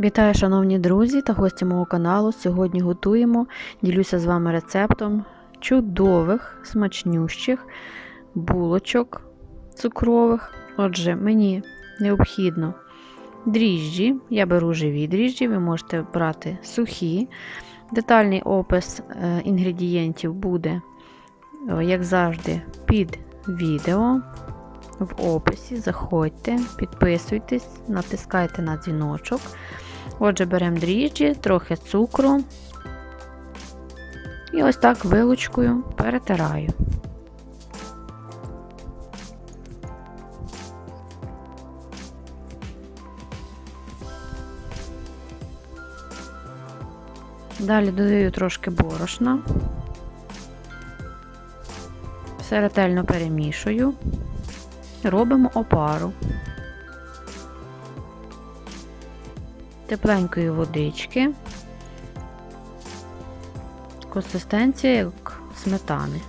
Вітаю, шановні друзі та гості мого каналу. Сьогодні готуємо, ділюся з вами рецептом чудових, смачнющих булочок цукрових. Отже, мені необхідно дріжджі. Я беру живі дріжджі, ви можете брати сухі. Детальний опис е, інгредієнтів буде, е, як завжди, під відео. В описі заходьте, підписуйтесь, натискайте на дзвіночок. Отже, беремо дріжджі, трохи цукру і ось так вилочкою перетираю. Далі додаю трошки борошна, все ретельно перемішую, робимо опару. тепленької водички, консистенція як сметани.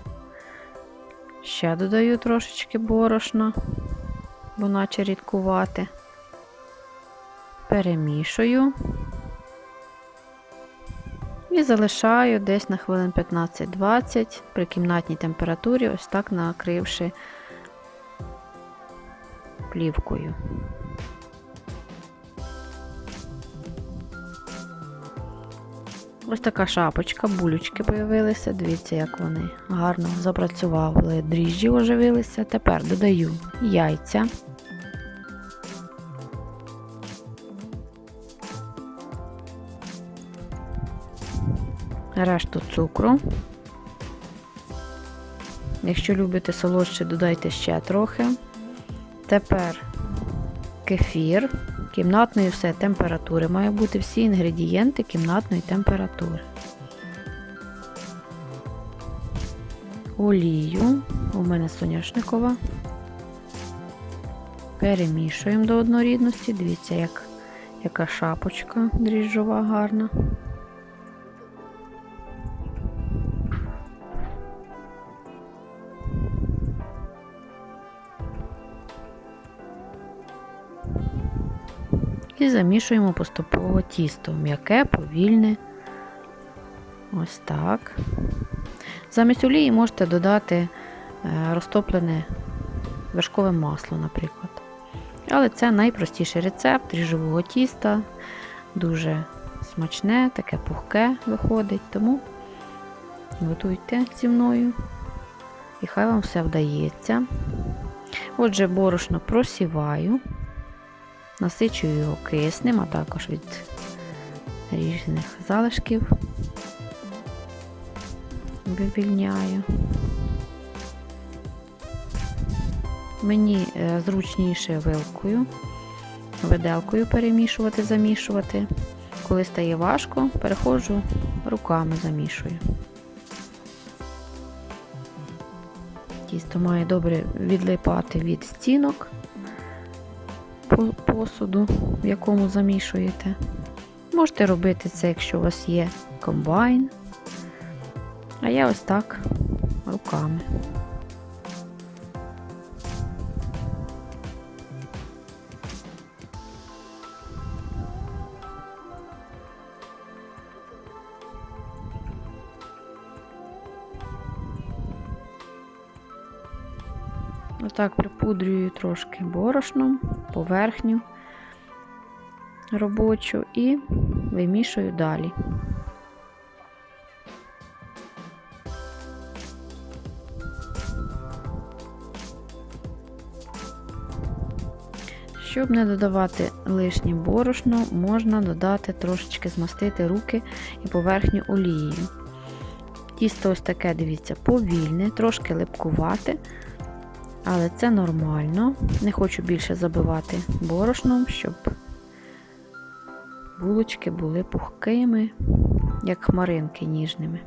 Ще додаю трошечки борошна, бо наче рідкувати. Перемішую і залишаю десь на хвилин 15-20 при кімнатній температурі, ось так накривши плівкою. Ось така шапочка, булючки появилися. Дивіться, як вони гарно запрацювали, дріжджі оживилися. Тепер додаю яйця. Решту цукру. Якщо любите солодше, додайте ще трохи. Тепер кефір кімнатної все температури. Має бути всі інгредієнти кімнатної температури. Олію, у мене соняшникова. Перемішуємо до однорідності. Дивіться, як, яка шапочка дріжджова гарна. І замішуємо поступово тісто. М'яке, повільне. Ось так. Замість олії можете додати е, розтоплене вершкове масло, наприклад. Але це найпростіший рецепт ріжового тіста. Дуже смачне, таке пухке виходить, тому готуйте зі мною. І хай вам все вдається. Отже, борошно просіваю насичую його киснем, а також від різних залишків вивільняю. Мені е, зручніше вилкою, виделкою перемішувати, замішувати. Коли стає важко, переходжу руками замішую. Тісто має добре відлипати від стінок посуду, в якому замішуєте. Можете робити це, якщо у вас є комбайн. А я ось так руками. Отак припудрюю трошки борошном, поверхню робочу і вимішую далі. Щоб не додавати лишнє борошно, можна додати трошечки змастити руки і поверхню олією. Тісто ось таке, дивіться, повільне, трошки липкувати. Але це нормально. Не хочу більше забивати борошном, щоб булочки були пухкими, як хмаринки ніжними.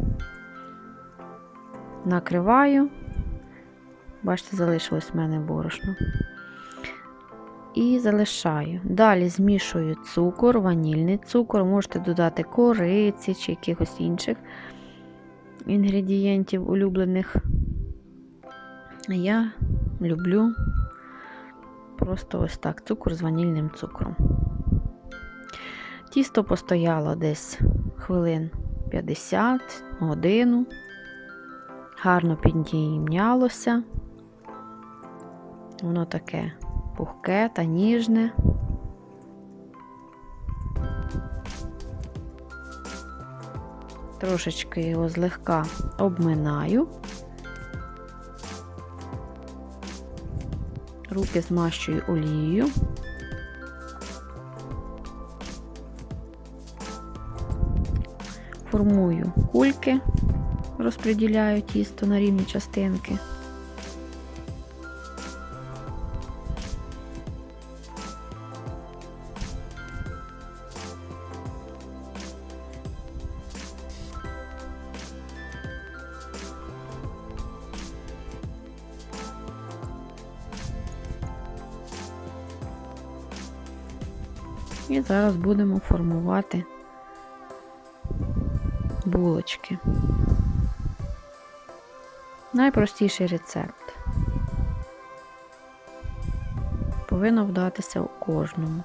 Накриваю, бачите, залишилось в мене борошно. І залишаю. Далі змішую цукор, ванільний цукор, можете додати кориці чи якихось інших інгредієнтів улюблених. Я люблю просто ось так цукор з ванільним цукром. Тісто постояло десь хвилин 50, годину. Гарно піднімнялося. Воно таке пухке та ніжне. Трошечки його злегка обминаю. Руки змащую олією. Формую кульки, розподіляю тісто на рівні частинки. І зараз будемо формувати булочки. Найпростіший рецепт. Повинно вдатися у кожному.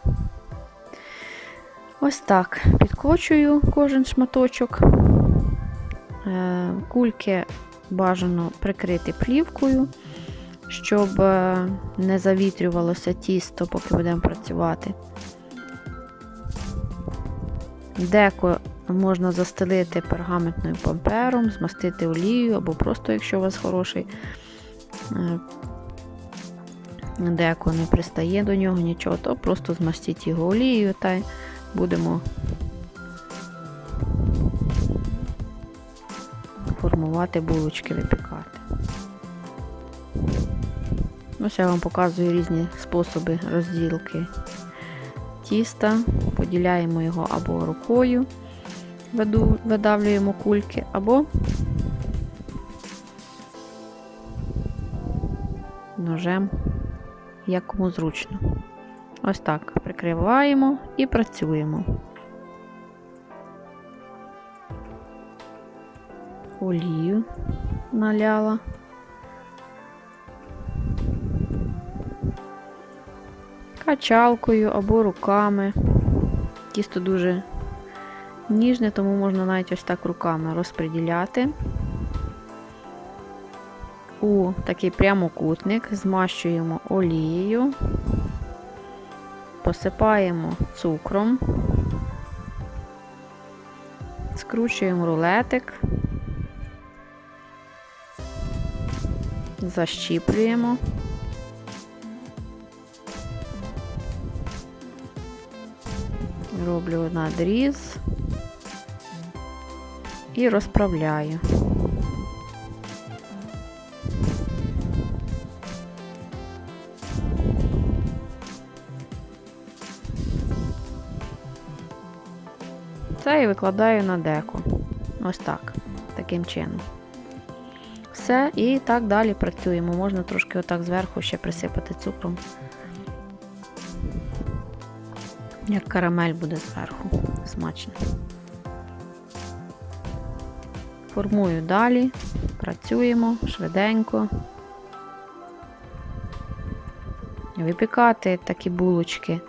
Ось так. Підкочую кожен шматочок. Е, Кульки бажано прикрити плівкою, щоб е, не завітрювалося тісто, поки будемо працювати. Деко можна застелити пергаментним папером, змастити олією, або просто, якщо у вас хороший е, деко не пристає до нього нічого, то просто змастіть його олією та будемо формувати булочки, випікати. Ось я вам показую різні способи розділки тіста, поділяємо його або рукою, видавлюємо кульки, або ножем, як кому зручно. Ось так прикриваємо і працюємо. Олію наляла. Качалкою або руками. Тісто дуже ніжне, тому можна навіть ось так руками розподіляти. У такий прямокутник змащуємо олією, посипаємо цукром, скручуємо рулетик, защіплюємо. Роблю надріз і розправляю. Це і викладаю на деко. Ось так, таким чином. Все, і так далі працюємо. Можна трошки отак зверху ще присипати цукром. Як карамель буде зверху. Смачно. Формую далі, працюємо швиденько. Випікати такі булочки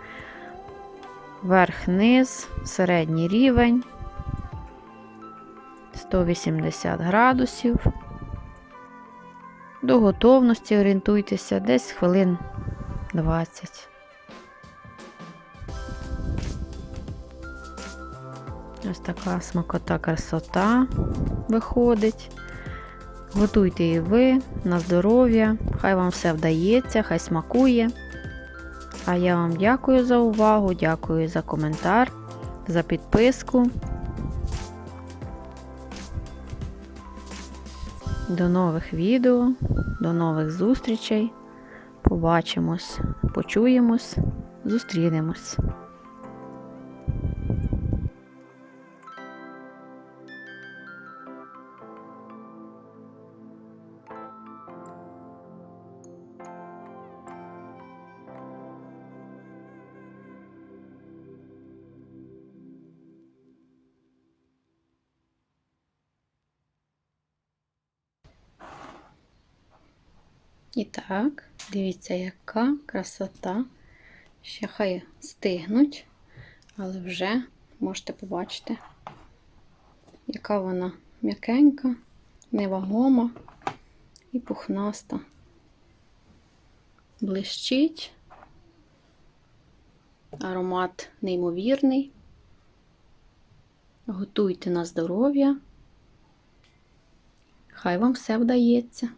верх-низ, середній рівень, 180 градусів. До готовності орієнтуйтеся десь хвилин 20. Ось така смакота красота виходить. Готуйте і ви на здоров'я. Хай вам все вдається, хай смакує. А я вам дякую за увагу, дякую за коментар, за підписку. До нових відео, до нових зустрічей. Побачимось, почуємось, зустрінемось. І так, дивіться, яка красота. Ще хай стигнуть, але вже можете побачити, яка вона м'якенька, невагома і пухнаста. Блищить. Аромат неймовірний. Готуйте на здоров'я. Хай вам все вдається.